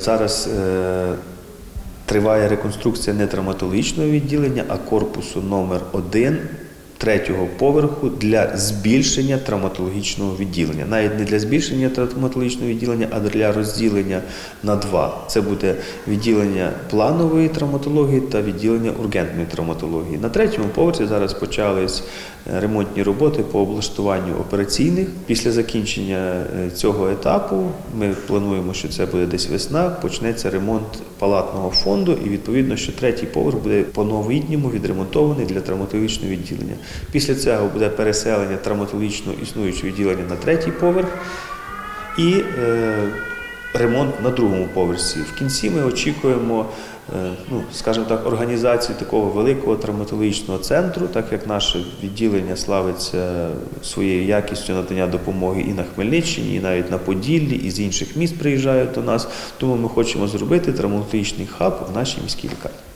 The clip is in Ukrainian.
Зараз е, триває реконструкція не травматологічного відділення, а корпусу номер 1 третього поверху для збільшення травматологічного відділення. Навіть не для збільшення травматологічного відділення, а для розділення на два. Це буде відділення планової травматології та відділення ургентної травматології. На третьому поверсі зараз почались е, ремонтні роботи по облаштуванню операційних. Після закінчення е, цього етапу ми плануємо, що це буде десь весна, почнеться ремонт палатного фонду, і відповідно, що третій поверх буде по-новітньому відремонтований для травматологічного відділення. Після цього буде переселення травматологічного існуючого відділення на третій поверх і е, ремонт на другому поверсі. В кінці ми очікуємо, е, ну, скажімо так, організацію такого великого травматологічного центру, так як наше відділення славиться своєю якістю надання допомоги і на Хмельниччині, і навіть на Поділлі, і з інших міст приїжджають до нас. Тому ми хочемо зробити травматологічний хаб в нашій міській лікарні.